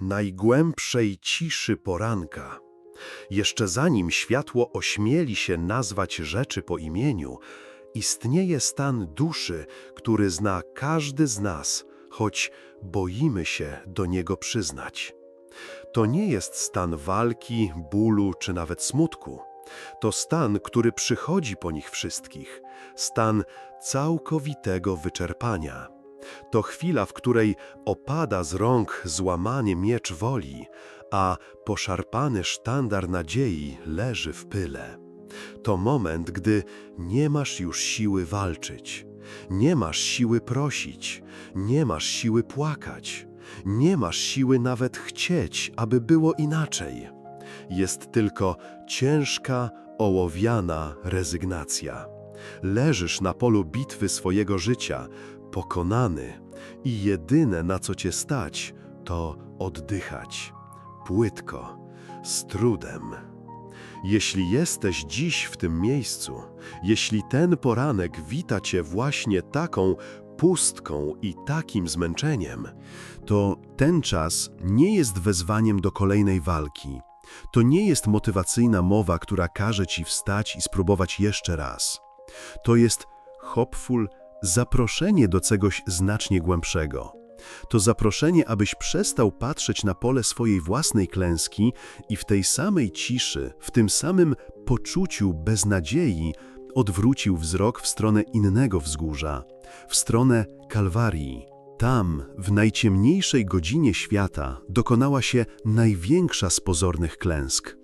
najgłębszej ciszy poranka, jeszcze zanim światło ośmieli się nazwać rzeczy po imieniu, istnieje stan duszy, który zna każdy z nas, choć boimy się do niego przyznać. To nie jest stan walki, bólu czy nawet smutku. To stan, który przychodzi po nich wszystkich, stan całkowitego wyczerpania. To chwila, w której opada z rąk złamany miecz woli, a poszarpany sztandar nadziei leży w pyle. To moment, gdy nie masz już siły walczyć, nie masz siły prosić, nie masz siły płakać, nie masz siły nawet chcieć, aby było inaczej. Jest tylko ciężka, ołowiana rezygnacja. Leżysz na polu bitwy swojego życia, pokonany, i jedyne na co cię stać, to oddychać. Płytko, z trudem. Jeśli jesteś dziś w tym miejscu, jeśli ten poranek wita cię właśnie taką pustką i takim zmęczeniem, to ten czas nie jest wezwaniem do kolejnej walki. To nie jest motywacyjna mowa, która każe ci wstać i spróbować jeszcze raz. To jest hopful zaproszenie do czegoś znacznie głębszego. To zaproszenie, abyś przestał patrzeć na pole swojej własnej klęski i w tej samej ciszy, w tym samym poczuciu beznadziei odwrócił wzrok w stronę innego wzgórza, w stronę Kalwarii. Tam, w najciemniejszej godzinie świata, dokonała się największa z pozornych klęsk.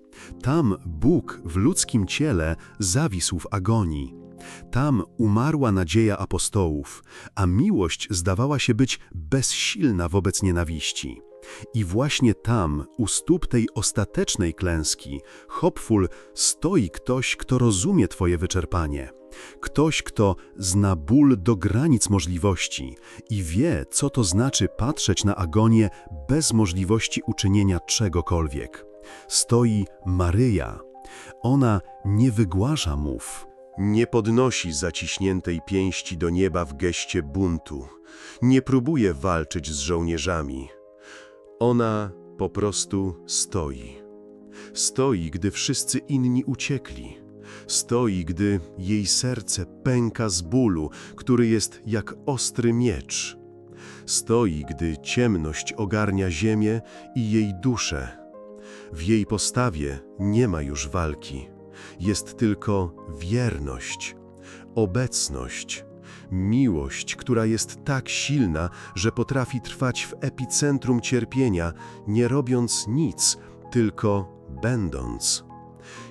Tam Bóg w ludzkim ciele zawisł w agonii. Tam umarła nadzieja apostołów, a miłość zdawała się być bezsilna wobec nienawiści. I właśnie tam, u stóp tej ostatecznej klęski, Hopful, stoi ktoś, kto rozumie Twoje wyczerpanie. Ktoś, kto zna ból do granic możliwości i wie, co to znaczy patrzeć na agonię bez możliwości uczynienia czegokolwiek. Stoi Maryja. Ona nie wygłasza mów. Nie podnosi zaciśniętej pięści do nieba w geście buntu. Nie próbuje walczyć z żołnierzami. Ona po prostu stoi. Stoi, gdy wszyscy inni uciekli. Stoi, gdy jej serce pęka z bólu, który jest jak ostry miecz. Stoi, gdy ciemność ogarnia ziemię i jej duszę. W jej postawie nie ma już walki. Jest tylko wierność, obecność, miłość, która jest tak silna, że potrafi trwać w epicentrum cierpienia, nie robiąc nic, tylko będąc.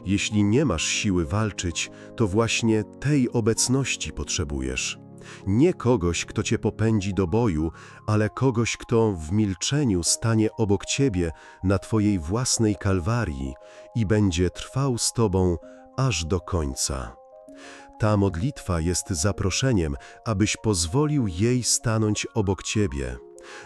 Jeśli nie masz siły walczyć, to właśnie tej obecności potrzebujesz. Nie kogoś, kto cię popędzi do boju, ale kogoś, kto w milczeniu stanie obok ciebie na twojej własnej kalwarii i będzie trwał z tobą aż do końca. Ta modlitwa jest zaproszeniem, abyś pozwolił jej stanąć obok ciebie,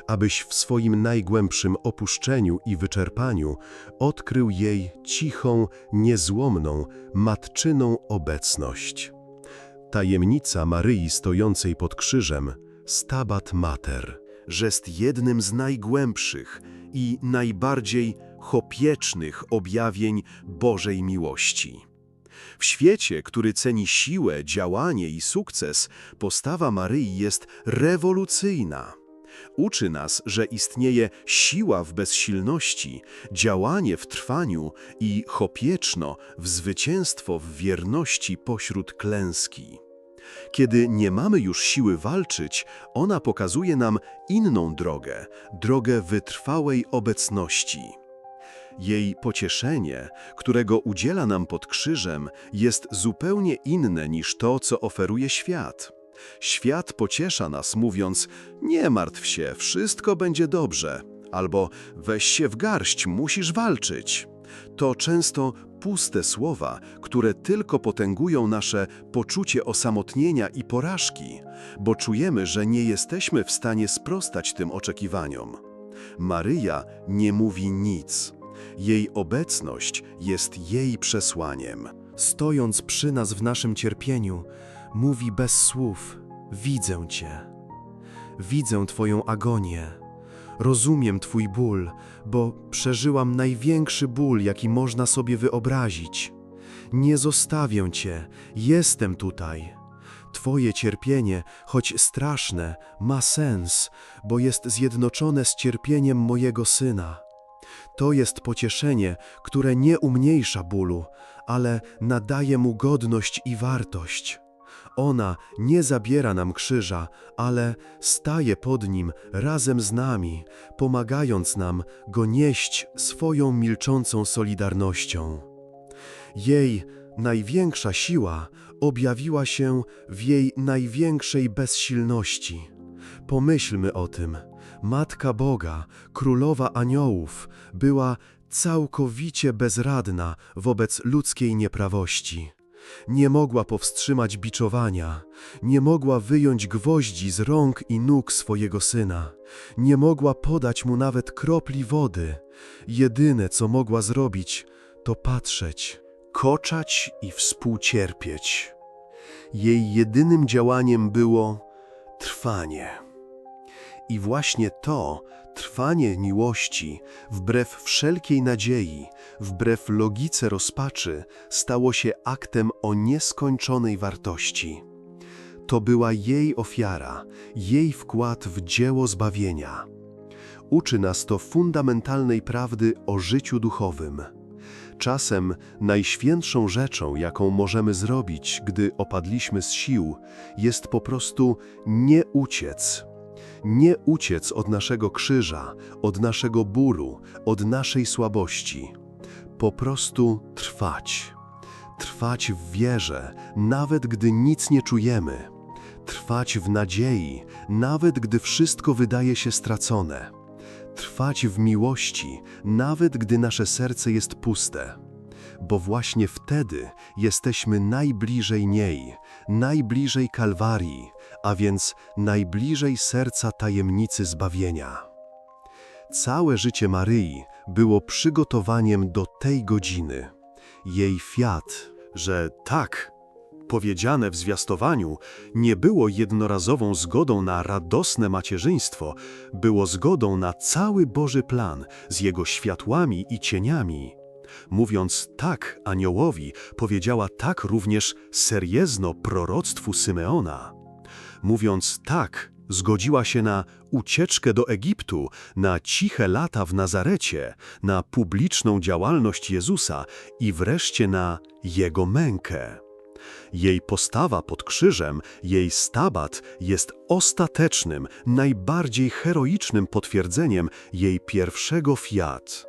abyś w swoim najgłębszym opuszczeniu i wyczerpaniu odkrył jej cichą, niezłomną, matczyną obecność. Tajemnica Maryi stojącej pod krzyżem, Stabat Mater, jest jednym z najgłębszych i najbardziej chopiecznych objawień Bożej miłości. W świecie, który ceni siłę, działanie i sukces, postawa Maryi jest rewolucyjna. Uczy nas, że istnieje siła w bezsilności, działanie w trwaniu i chopieczno w zwycięstwo w wierności pośród klęski. Kiedy nie mamy już siły walczyć, ona pokazuje nam inną drogę, drogę wytrwałej obecności. Jej pocieszenie, którego udziela nam pod krzyżem, jest zupełnie inne niż to, co oferuje świat. Świat pociesza nas, mówiąc: Nie martw się, wszystko będzie dobrze, albo weź się w garść, musisz walczyć. To często puste słowa, które tylko potęgują nasze poczucie osamotnienia i porażki, bo czujemy, że nie jesteśmy w stanie sprostać tym oczekiwaniom. Maryja nie mówi nic. Jej obecność jest jej przesłaniem. stojąc przy nas w naszym cierpieniu, mówi bez słów: Widzę Cię. Widzę Twoją agonię. rozumiem Twój ból, bo przeżyłam największy ból, jaki można sobie wyobrazić. Nie zostawię Cię, jestem tutaj. Twoje cierpienie, choć straszne, ma sens, bo jest zjednoczone z cierpieniem mojego syna. To jest pocieszenie, które nie umniejsza bólu, ale nadaje mu godność i wartość. Ona nie zabiera nam krzyża, ale staje pod nim razem z nami, pomagając nam go nieść swoją milczącą solidarnością. Jej największa siła objawiła się w jej największej bezsilności. Pomyślmy o tym. Matka Boga, królowa aniołów, była całkowicie bezradna wobec ludzkiej nieprawości. Nie mogła powstrzymać biczowania, nie mogła wyjąć gwoździ z rąk i nóg swojego syna, nie mogła podać mu nawet kropli wody. Jedyne, co mogła zrobić, to patrzeć. koczać i współcierpieć. Jej jedynym działaniem było trwanie. I właśnie to, trwanie miłości, wbrew wszelkiej nadziei, wbrew logice rozpaczy, stało się aktem o nieskończonej wartości. To była jej ofiara, jej wkład w dzieło zbawienia. Uczy nas to fundamentalnej prawdy o życiu duchowym. Czasem najświętszą rzeczą, jaką możemy zrobić, gdy opadliśmy z sił, jest po prostu nie uciec. Nie uciec od naszego krzyża, od naszego bólu, od naszej słabości. Po prostu trwać. Trwać w wierze, nawet gdy nic nie czujemy. Trwać w nadziei, nawet gdy wszystko wydaje się stracone trwać w miłości, nawet gdy nasze serce jest puste. Bo właśnie wtedy jesteśmy najbliżej niej, najbliżej Kalwarii, a więc najbliżej serca tajemnicy zbawienia. Całe życie Maryi było przygotowaniem do tej godziny. Jej fiat, że tak, powiedziane w zwiastowaniu, nie było jednorazową zgodą na radosne macierzyństwo, było zgodą na cały Boży plan z jego światłami i cieniami. Mówiąc tak aniołowi, powiedziała tak również seriezno proroctwu Symeona. Mówiąc tak, zgodziła się na ucieczkę do Egiptu, na ciche lata w Nazarecie, na publiczną działalność Jezusa i wreszcie na Jego mękę. Jej postawa pod krzyżem, jej stabat jest ostatecznym, najbardziej heroicznym potwierdzeniem jej pierwszego fiat.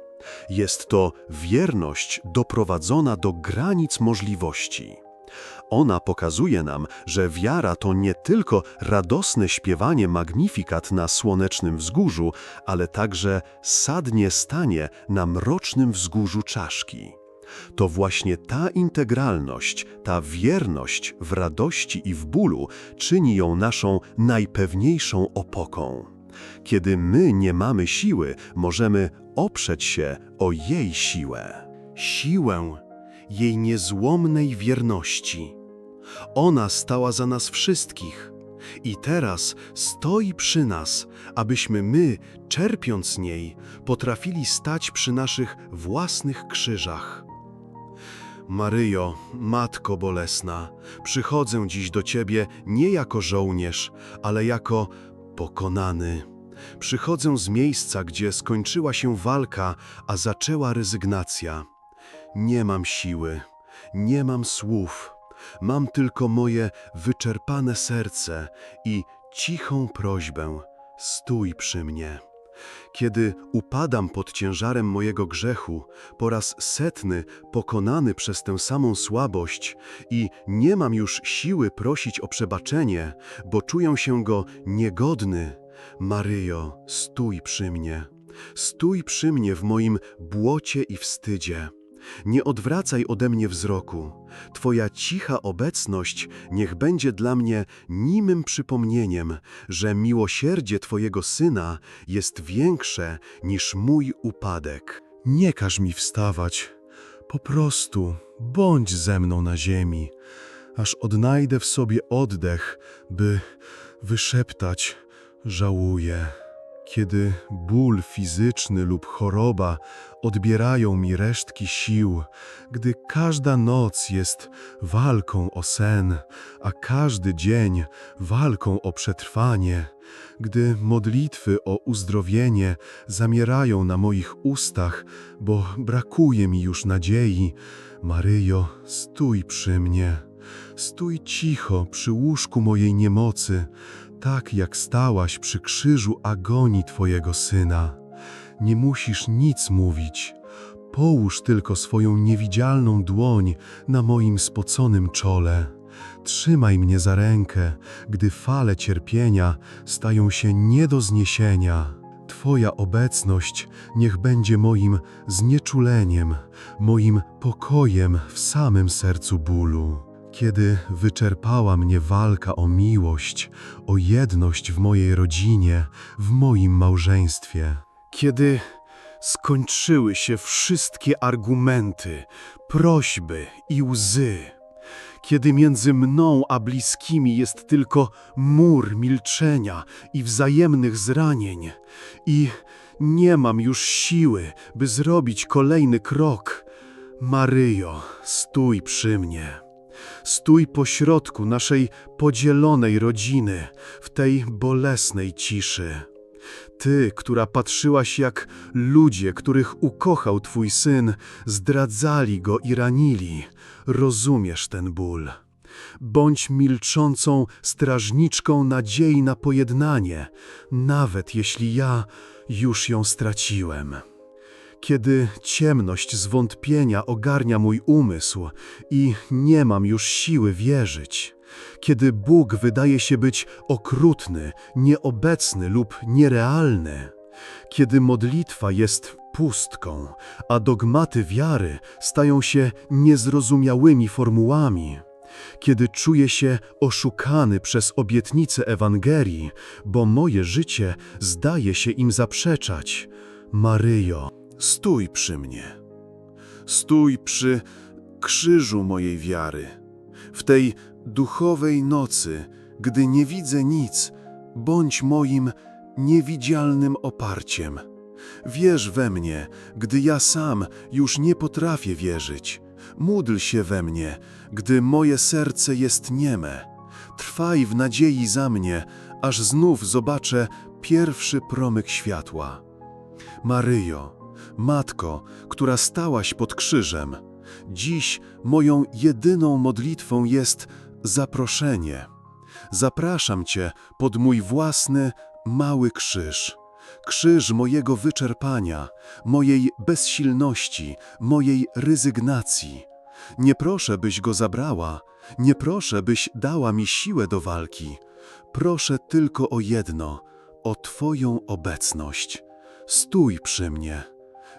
Jest to wierność doprowadzona do granic możliwości. Ona pokazuje nam, że wiara to nie tylko radosne śpiewanie magnifikat na słonecznym wzgórzu, ale także sadnie stanie na mrocznym wzgórzu czaszki. To właśnie ta integralność, ta wierność w radości i w bólu czyni ją naszą najpewniejszą opoką. Kiedy my nie mamy siły, możemy oprzeć się o jej siłę. Siłę jej niezłomnej wierności. Ona stała za nas wszystkich i teraz stoi przy nas, abyśmy my, czerpiąc z niej, potrafili stać przy naszych własnych krzyżach. Maryjo, Matko Bolesna, przychodzę dziś do Ciebie nie jako żołnierz, ale jako pokonany. Przychodzę z miejsca, gdzie skończyła się walka, a zaczęła rezygnacja. Nie mam siły, nie mam słów, mam tylko moje wyczerpane serce i cichą prośbę: stój przy mnie. Kiedy upadam pod ciężarem mojego grzechu, po raz setny pokonany przez tę samą słabość i nie mam już siły prosić o przebaczenie, bo czuję się go niegodny, Maryjo, stój przy mnie. Stój przy mnie w moim błocie i wstydzie. Nie odwracaj ode mnie wzroku. Twoja cicha obecność niech będzie dla mnie nimym przypomnieniem, że miłosierdzie Twojego Syna jest większe niż mój upadek. Nie każ mi wstawać. Po prostu bądź ze mną na ziemi, aż odnajdę w sobie oddech, by wyszeptać żałuję. Kiedy ból fizyczny lub choroba odbierają mi resztki sił, gdy każda noc jest walką o sen, a każdy dzień walką o przetrwanie, gdy modlitwy o uzdrowienie zamierają na moich ustach, bo brakuje mi już nadziei, Maryjo, stój przy mnie. Stój cicho przy łóżku mojej niemocy, tak jak stałaś przy krzyżu agonii Twojego Syna. Nie musisz nic mówić. Połóż tylko swoją niewidzialną dłoń na moim spoconym czole. Trzymaj mnie za rękę, gdy fale cierpienia stają się nie do zniesienia. Twoja obecność niech będzie moim znieczuleniem, moim pokojem w samym sercu bólu. Kiedy wyczerpała mnie walka o miłość, o jedność w mojej rodzinie, w moim małżeństwie. Kiedy skończyły się wszystkie argumenty, prośby i łzy. Kiedy między mną a bliskimi jest tylko mur milczenia i wzajemnych zranień, i nie mam już siły, by zrobić kolejny krok. Maryjo, stój przy mnie. Stój pośrodku naszej podzielonej rodziny, w tej bolesnej ciszy. Ty, która patrzyłaś jak ludzie, których ukochał Twój syn, zdradzali go i ranili, rozumiesz ten ból. Bądź milczącą strażniczką nadziei na pojednanie, nawet jeśli ja już ją straciłem. Kiedy ciemność zwątpienia ogarnia mój umysł i nie mam już siły wierzyć, kiedy Bóg wydaje się być okrutny, nieobecny lub nierealny, kiedy modlitwa jest pustką, a dogmaty wiary stają się niezrozumiałymi formułami, kiedy czuję się oszukany przez obietnice Ewangelii, bo moje życie zdaje się im zaprzeczać. Maryjo, stój przy mnie. Stój przy krzyżu mojej wiary. W tej duchowej nocy, gdy nie widzę nic, bądź moim niewidzialnym oparciem. Wierz we mnie, gdy ja sam już nie potrafię wierzyć. Módl się we mnie, gdy moje serce jest nieme. Trwaj w nadziei za mnie, aż znów zobaczę pierwszy promyk światła. Maryjo, Matko, która stałaś pod krzyżem, dziś moją jedyną modlitwą jest zaproszenie. Zapraszam Cię pod mój własny, mały krzyż. Krzyż mojego wyczerpania, mojej bezsilności, mojej rezygnacji. Nie proszę, byś go zabrała, nie proszę, byś dała mi siłę do walki. Proszę tylko o jedno, o Twoją obecność. Stój przy mnie,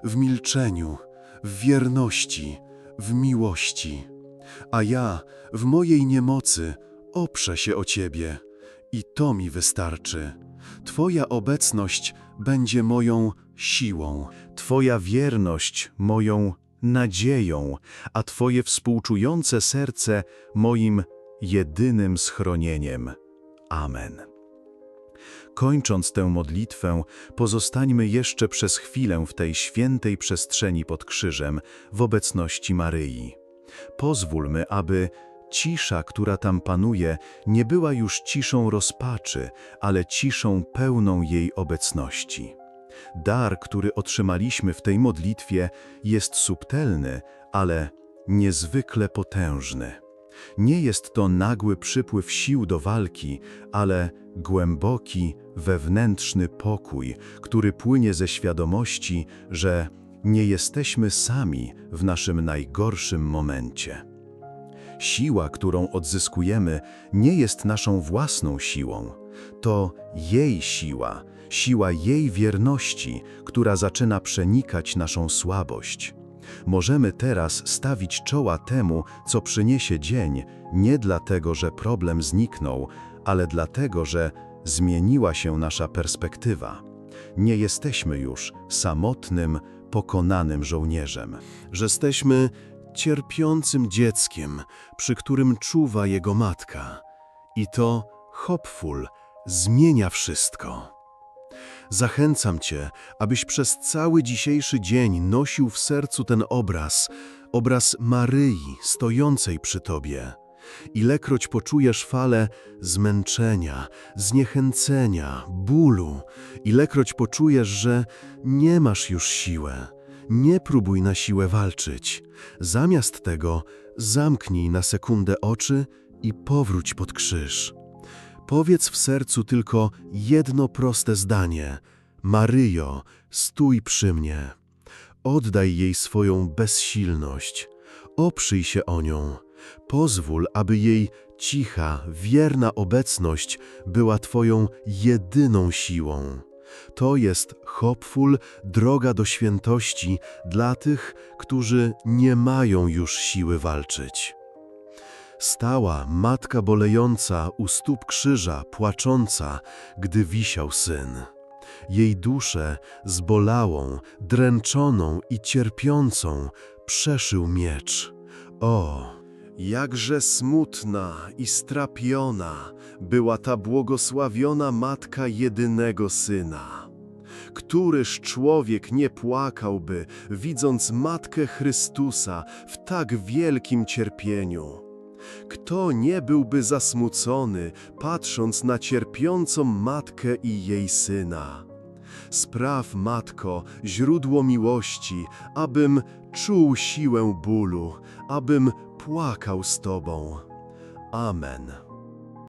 w milczeniu, w wierności, w miłości. A ja, w mojej niemocy, oprze się o Ciebie i to mi wystarczy. Twoja obecność będzie moją siłą, Twoja wierność moją nadzieją, a Twoje współczujące serce moim jedynym schronieniem. Amen. Kończąc tę modlitwę, pozostańmy jeszcze przez chwilę w tej świętej przestrzeni pod krzyżem, w obecności Maryi. Pozwólmy, aby cisza, która tam panuje, nie była już ciszą rozpaczy, ale ciszą pełną jej obecności. Dar, który otrzymaliśmy w tej modlitwie, jest subtelny, ale niezwykle potężny. Nie jest to nagły przypływ sił do walki, ale głęboki, wewnętrzny pokój, który płynie ze świadomości, że nie jesteśmy sami w naszym najgorszym momencie. Siła, którą odzyskujemy, nie jest naszą własną siłą. To jej siła, siła jej wierności, która zaczyna przenikać naszą słabość. Możemy teraz stawić czoła temu, co przyniesie dzień, nie dlatego, że problem zniknął, ale dlatego, że zmieniła się nasza perspektywa. Nie jesteśmy już samotnym, pokonanym żołnierzem, że jesteśmy cierpiącym dzieckiem, przy którym czuwa jego matka. I to hopful zmienia wszystko. Zachęcam Cię, abyś przez cały dzisiejszy dzień nosił w sercu ten obraz, obraz Maryi stojącej przy Tobie. Ilekroć poczujesz falę zmęczenia, zniechęcenia, bólu, ilekroć poczujesz, że nie masz już siły, nie próbuj na siłę walczyć. Zamiast tego zamknij na sekundę oczy i powróć pod krzyż. Powiedz w sercu tylko jedno proste zdanie: Maryjo, stój przy mnie. Oddaj jej swoją bezsilność. Oprzyj się o nią. Pozwól, aby jej cicha, wierna obecność była Twoją jedyną siłą. To jest Hopful, droga do świętości dla tych, którzy nie mają już siły walczyć. Stała matka bolejąca u stóp krzyża, płacząca, gdy wisiał syn. Jej duszę zbolałą, dręczoną i cierpiącą przeszył miecz. O, jakże smutna i strapiona była ta błogosławiona matka jedynego syna. Któryż człowiek nie płakałby, widząc matkę Chrystusa w tak wielkim cierpieniu? Kto nie byłby zasmucony, patrząc na cierpiącą matkę i jej syna? Spraw, matko, źródło miłości, abym czuł siłę bólu, abym płakał z Tobą. Amen.